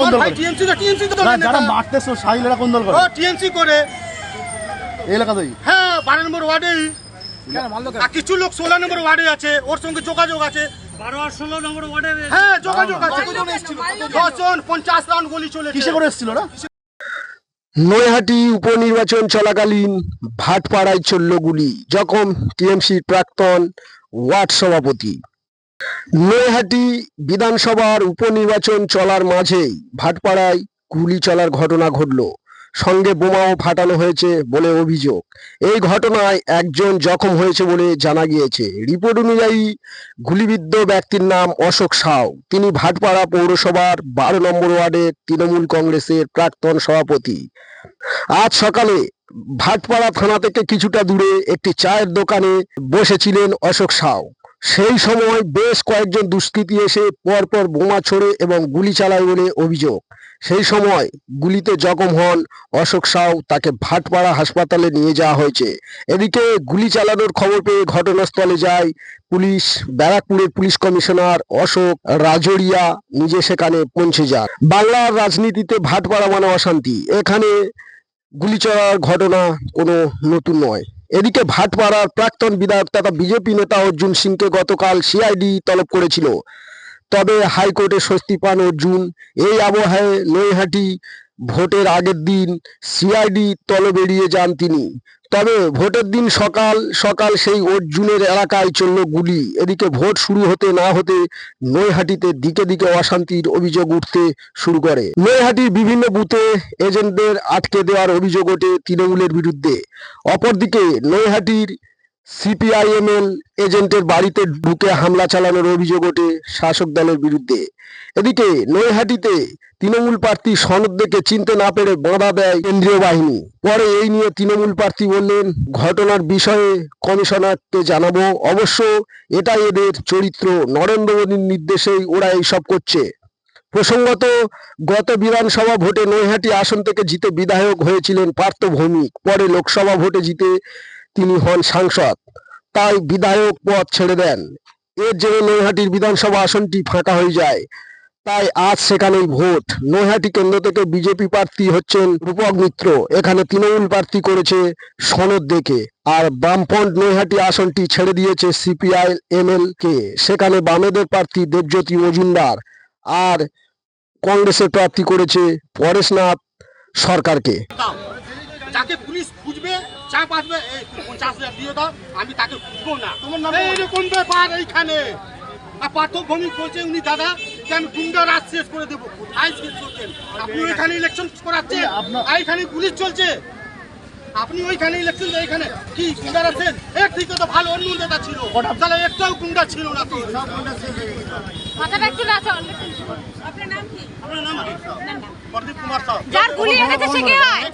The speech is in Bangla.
কোন দল করে। টিএমসি টিএমসি তো না, যারা। মারতে সাহিলেরা কোন দল করে। ও টিএমসি করে। এই এলাকাতেই হ্যাঁ বারো নম্বর ওয়ার্ডেই আর কিছু লোক ষোলো নম্বর ওয়ার্ডে আছে ওর সঙ্গে যোগাযোগ আছে। বারো আর ষোলো নম্বর ওয়ার্ডে হ্যাঁ যোগাযোগ আছে। দশজন পঞ্চাশ রাউন্ড গুলি চলেছে। কিসে করে এসেছিল নৈহাটি উপনির্বাচন চলাকালীন ভাটপাড়ায় চলল গুলি জখম টিএমসির প্রাক্তন ওয়ার্ড সভাপতি নৈহাটি বিধানসভার উপনির্বাচন চলার মাঝেই ভাটপাড়ায় গুলি চলার ঘটনা ঘটল। সঙ্গে বোমাও ফাটানো হয়েছে বলে অভিযোগ। এই ঘটনায় একজন জখম হয়েছে বলে জানা গিয়েছে। রিপোর্ট অনুযায়ী গুলিবিদ্ধ ব্যক্তির নাম অশোক সাউ। তিনি ভাটপাড়া পৌরসভার বারো নম্বর ওয়ার্ডের তৃণমূল কংগ্রেসের প্রাক্তন সভাপতি। আজ সকালে ভাটপাড়া থানা থেকে কিছুটা দূরে একটি চায়ের দোকানে বসেছিলেন অশোক সাউ। সেই সময় বেশ কয়েকজন দুষ্কৃতী এসে পরপর বোমা ছোড়ে এবং গুলি চালায় বলে অভিযোগ। সেই সময় গুলিতে জখম হন অশোক সাউ, তাকে ভাটপাড়া হাসপাতালে নিয়ে যাওয়া হয়েছে। এদিকে গুলি চালানোর খবর পেয়ে ঘটনাস্থলে যায় পুলিশ। ব্যারাকপুরের পুলিশ কমিশনার অশোক রাজরিয়া নিজে সেখানে পৌঁছে যান। বাংলার রাজনীতিতে ভাটপাড়া মানে অশান্তি। এখানে গুলি চলার ঘটনা কোনো নতুন নয়। এদিকে ভাটপাড়ার প্রাক্তন বিধায়ক তথা বিজেপি নেতা অর্জুন সিংকে গতকাল সিআইডি তলব করেছিল। তবে হাইকোর্টে স্বস্তি পান অর্জুন। এই আবহাওয়ায় নৈহাটি ভোটের আগের দিন সিআইডি তলব এড়িয়ে যান তিনি। তবে ভোটের দিন সকাল সকাল সেই অর্জুনের এলাকায় চলল গুলি। এদিকে ভোট শুরু হতে না হতে নৈহাটিতে দিকে দিকে অশান্তির অভিযোগ উঠতে শুরু করে। নৈহাটির বিভিন্ন বুথে এজেন্টদের আটকে দেওয়ার অভিযোগ ওঠে তৃণমূলের বিরুদ্ধে। অপরদিকে নৈহাটির সিপিআইএমএল এজেন্টের বাড়িতে ঢুকে হামলা চালানোর অভিযোগ ওঠে শাসক দলের বিরুদ্ধে। এদিকে নৈহাটিতে তৃণমূল প্রার্থী সনদ দেখে চিনতে না পেরে বাঁধা দেয় কেন্দ্রীয় বাহিনী। পরে এই নিয়ে তৃণমূল প্রার্থী বললেন, ঘটনার বিষয়ে কমিশনারকে জানাব। অবশ্য এটাই এদের চরিত্র। নরেন্দ্র মোদীর নির্দেশেই ওরা এইসব করছে। প্রসঙ্গত, গত বিধানসভা ভোটে নৈহাটি আসন থেকে জিতে বিধায়ক হয়েছিলেন পার্থ ভৌমিক। পরে লোকসভা ভোটে জিতে তিনি হন সাংসদ। তাই বিধায়ক পদ ছেড়ে দেন। এর জন্য নৈহাটির বিধানসভা আসনটি ফাঁকা হয়ে যায়। তাই আজ সেখানেই ভোট। নৈহাটি কেন্দ্র থেকে বিজেপি প্রার্থী হচ্ছেন রূপক মিত্র। এখানে তৃণমূল প্রার্থী করেছে সনদ দেখে। আর বামফ্রন্ট নৈহাটি আসনটি ছেড়ে দিয়েছে সিপিআই এমএল কে সেখানে বামেদের প্রার্থী দেবজ্যোতি মজুমদার। আর কংগ্রেসের প্রার্থী করেছে পরেশনাথ সরকারকে। যাকে পুলিশ খুঁজবে চাপ আসবে এই পঞ্চাশ হাজার দিয়ে দাও আমি তাকে খুঁজবো না। তোমার নাম এইরকম ব্যাপার এইখানে? আর পার্থ ভৌমিক বলছে উনি দাদা যে আমি গুন্ডা রাজ শেষ করে দেবো। আপনি ওইখানে ইলেকশন করাচ্ছেন। এইখানে পুলিশ চলছে। আপনি ওইখানে ইলেকশন এইখানে কি গুন্ডা আছেন? এক থেকে তো ভালো অন্য নেতা ছিল। তাহলে একটাও গুন্ডা ছিল না তো। সব গুন্ডা শেষ হয়ে গেছে। মাথাটা একটু নাচো আপনার নাম কি? আপনার নাম প্রদীপ কুমার যার গুলি সে কে হয়?